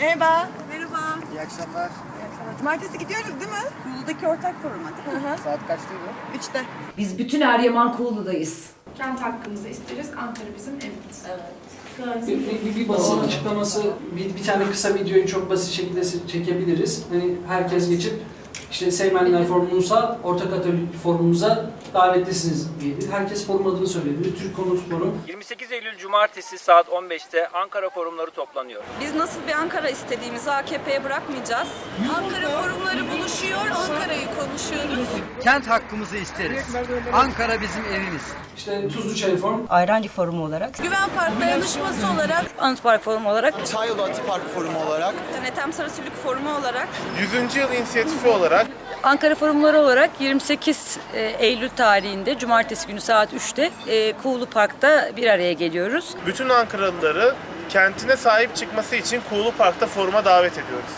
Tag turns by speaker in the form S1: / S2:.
S1: Merhaba.
S2: Merhaba.
S3: İyi akşamlar.
S1: Cumartesi gidiyoruz değil mi?
S2: Kuğu'daki ortak foruma değil mi?
S3: Saat kaçtaydı?
S1: Üçte.
S4: Biz bütün Eryaman Kuğulu'dayız.
S5: Kent hakkımızı isteriz. Ankara bizim evimiz.
S6: Bir, bir, bir basın açıklaması, bir, bir tane kısa videoyu çok basit şekilde çekebiliriz. Hani herkes geçip işte Seymenler Forumumuza, Ortak Atölye Forumumuza davetlisiniz diye. Herkes forum adını söyledi. Türk Konut Forum.
S7: 28 Eylül Cumartesi saat 15'te Ankara forumları toplanıyor.
S2: Biz nasıl bir Ankara istediğimizi AKP'ye bırakmayacağız. Ankara
S8: Kent hakkımızı isteriz. Ankara bizim evimiz.
S6: İşte Tuzlu Çay Forum.
S9: Ayrancı Forumu olarak,
S2: Güven Park Dayanışması olarak, Anıt Park Forumu olarak,
S3: Çayyolu Atı Park Forumu olarak,
S2: Ethem Sarısülük Forumu olarak,
S10: 100. yıl inisiyatifi olarak
S9: Ankara Forumları olarak 28 e, Eylül tarihinde Cumartesi günü saat 3'te e, Kuğulu Park'ta bir araya geliyoruz.
S10: bütün Ankaralıları kentine sahip çıkması için Kuğulu Park'ta foruma davet ediyoruz.